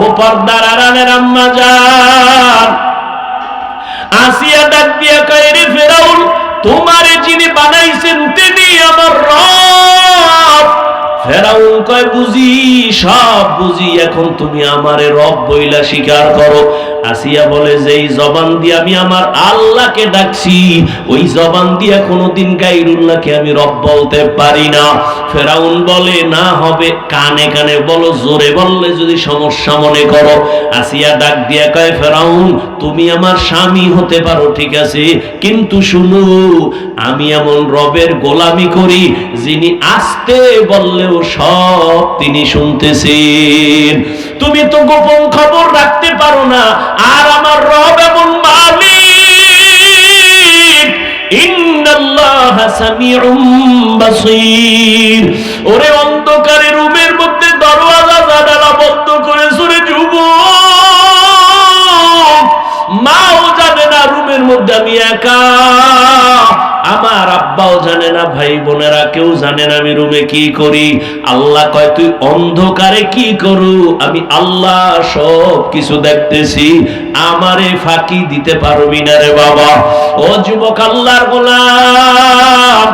ও পর্দার আড়ালের আম্মা যান। আসিয়া ডাক দিয়া কয়, রে ফেরাউন, তোমারে যিনি বানাইছেন তিনি আমার রব। ফেরাউন কয়, বুঝি, সব বুঝি, এখন তুমি আমারে রব বইলা স্বীকার করো। আসিয়া বলে যে এই জবান দিয়ে আমি আমার আল্লাহকে ডাকছি, ওই জবান দিয়ে কোনোদিন গাইরুল্লাহকে আমি রব বলতে পারি না। ফেরাউন বলে, না হবে। কানে কানে বলো, জোরে বললে যদি সমস্যা মনে করো। আসিয়া ডাক দিয়া কয়, ফেরাউন, তুমি আমার স্বামী হতে পারো, ঠিক আছে? কিন্তু শুনো, আমি এমন রবের গোলামি করি, যিনি আসতে বললেও সব তিনি শুনতেছেন। তুমি তো গোপন খবর রাখতে পারো না। আর আমার রব এমন মালিক। ইন্নাল্লাহ সামিউম বাসীর। ওরে অন্ধকারে রুমের মধ্যে দরওয়াজা, জানালা বন্ধ করে সুরে যুবক। মাও জানে না রুমের মধ্যে আমি একা। আমার আব্বাও জানে না ভাই বোনেরা কেউ জানে না আমি রুমে কি করি, আল্লাহ কয়, তুই অন্ধকারে কি করু? আমি আল্লাহ সব কিছু দেখতেছি, আমারে ফাঁকি দিতে পারবি না রে বাবা। ও যুবক আল্লাহর গোলাম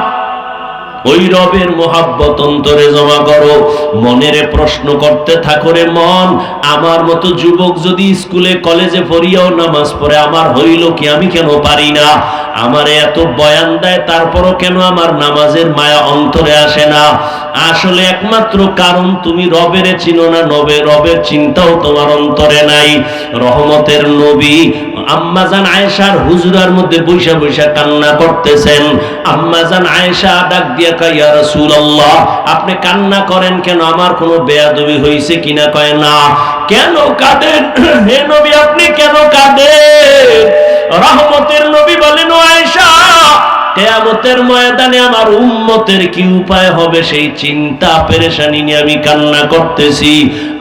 ওই রবের মোহাব্বত অন্তরে জমা করো। মনের প্রশ্ন করতে থাকো রে মন। আমার মতো যুবক যদি স্কুলে, কলেজে পড়িয়াও নামাজ পড়ে, আমার হইল কি, আমি কেন পারি না? আমারে এত বয়ান দেয়, তারপরও কেন আমার নামাজের মায়া অন্তরে আসে না? আসলে একমাত্র কারণ তুমি রবেরে চিনো না, নবে রবের চিন্তাও তোমার অন্তরে নাই। রহমতের নবী আম্মাজান আয়েশার হুজুরার মধ্যে বৈশা বৈশা কান্না করতেছেন। আম্মাজান আয়েশা ডাক দিয়া কয়, ইয়া রাসূলুল্লাহ, আপনি কান্না করেন কেন? আমার কোনো বেয়াদবি হইছে কিনা কয় না। কেন কাঁদেন? হে নবী, আপনি কেন কাঁদেন? রহমতের নবী বলেন আয়েশা কেয়ামতের ময়দানে আমার উম্মতের কি উপায় হবে সেই চিন্তা, পেরেশানি নিয়ে আমি কান্না করতেছি।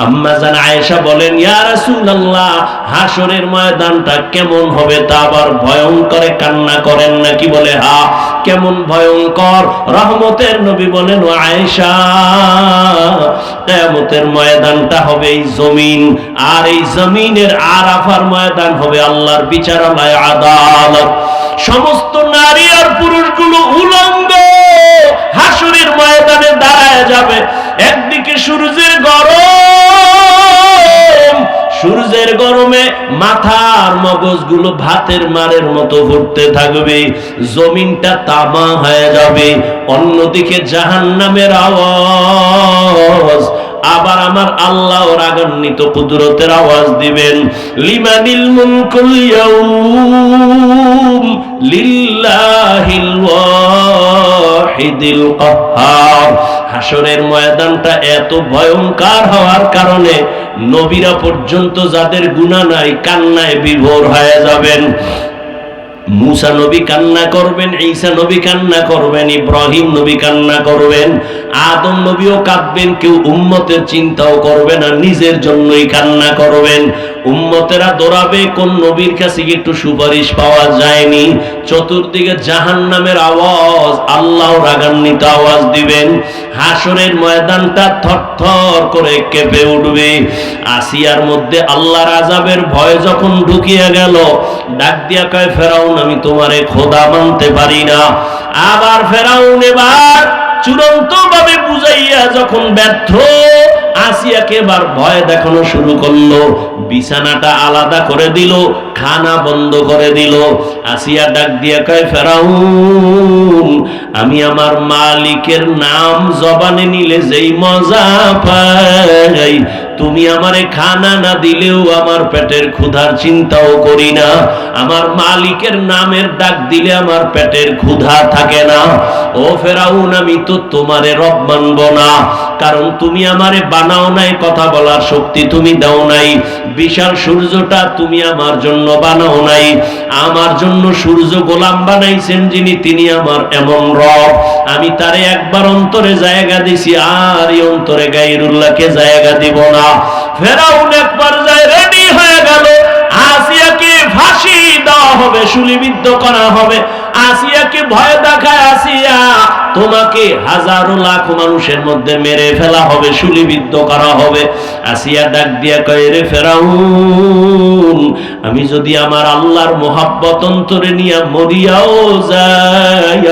আম্মা জান আয়েশা বলেন, ইয়া রাসূলুল্লাহ হাসরের ময়দানটা কেমন হবে তা আবার ভয়ঙ্করে কান্না করেন নাকি? বলে, হা, কেমন ভয়ঙ্কর। রহমতের নবী বলেন, ও আয়েশা, কেয়ামতের ময়দানটা হবে এই জমিন, আর এই জমিনের আরাফার ময়দান হবে আল্লাহর বিচারালয় আদালত। সমস্ত নারী আর পুরুষগুলো উলঙ্গ হাসুরের ময়দানে দাঁড়ায় যাবে। একদিকে সূর্যের গরম, সূর্যের গরমে মাথার মগজগুলো ভাতের মারের মতো ঘুরতে থাকবে, জমিনটা তামা হয়ে যাবে। অন্যদিকে জাহান্নামের আওয়াজ আবার আমার আল্লাহ রাগান্বিত কুদরতের আওয়াজ দিবেন, লিমানিল মুলকুল ইয়াউম লিল্লাহিল ওয়াহিদিল কাহ্হার হাসরের ময়দানটা এত ভয়ঙ্কর হওয়ার কারণে নবীরা পর্যন্ত যাদের গুনাহ নাই, কান্নায় বিভোর হয়ে যাবেন। মুসা নবী কান্না করবেন, ঈসা নবী কান্না করবেন, ইব্রাহিম নবী কান্না করবেন। আদম নবীও কাঁদবেন, কেউ উম্মতের চিন্তাও করবে না, নিজের জন্যই কান্না করবেন। উম্মতেরা দৌড়াবে, কোন নবীর কাছে একটু সুপারিশ পাওয়া যায়নি? চতুর্দিকে জাহান নামের আওয়াজ, আল্লাহ রাগান্বিত আওয়াজ দিবেন। হাসরের ময়দানটা থরথর করে কেঁপে উঠবে। আসিয়ার মধ্যে আল্লাহর আজাবের ভয় যখন ঢুকিয়া গেল, ডাক দিয়া কয়, ফেরাউন, আমি তোমারে খোদা মানতে পারি না। আবার ফেরাউন এবার চূড়ান্ত ভাবে বুঝাইয়া যখন ব্যর্থ, আসিয়াকে এবার ভয় দেখানো শুরু করল। বিছানাটা আলাদা করে দিল, খানা বন্ধ করে দিল। আসিয়া ডাক দিয়া কয়, ফেরাউন, আমি আমার মালিকের নাম জবানে নিলে যেই মজা পাই। তুমি আমারে খানা না দিলেও আমার পেটের ক্ষুধার চিন্তাও করি না। আমার মালিকের নামের ডাক দিলে আমার পেটের ক্ষুধা থাকে না। ও ফেরাউন, আমি তো তোমারে রব মানব না। কারণ তুমি আমারে বানাও নাই, কথা বলার শক্তি তুমি দাও নাই। বিশাল সূর্যটা তুমি আমার জন্য বানাও নাই। আমার জন্য সূর্য গোলাম বানাইছেন যিনি, তিনি আমার এমন রব। আমি তারে একবার অন্তরে জায়গা দিছি, আর এই অন্তরে গাইরুল্লাহকে জায়গা দিব না। ফেরাউন এক পর্যায়ে রেডি হয়ে গেল। আসিয়াকে ফাঁসি দেওয়া হবে করা হবে। আসিয়াকে ভয় দেখায়, আসিয়া, তোমাকে হাজারো লাখ মানুষের মধ্যে মেরে ফেলা হবে শুলিবিদ্ধ করা হবে। আসিয়া ডাক দিয়া কয়ে, রে ফেরাউন, আমি যদি আমার আল্লাহর মোহাব্বত অন্তরে নিয়ে মরিয়াও যাই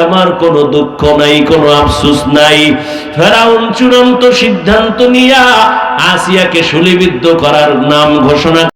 আমার কোনো দুঃখ নাই, কোনো আফসুস নাই। ফেরাউন চূড়ান্ত সিদ্ধান্ত নিয়া আসিয়াকে শুলিবিদ্ধ করার নাম ঘোষণা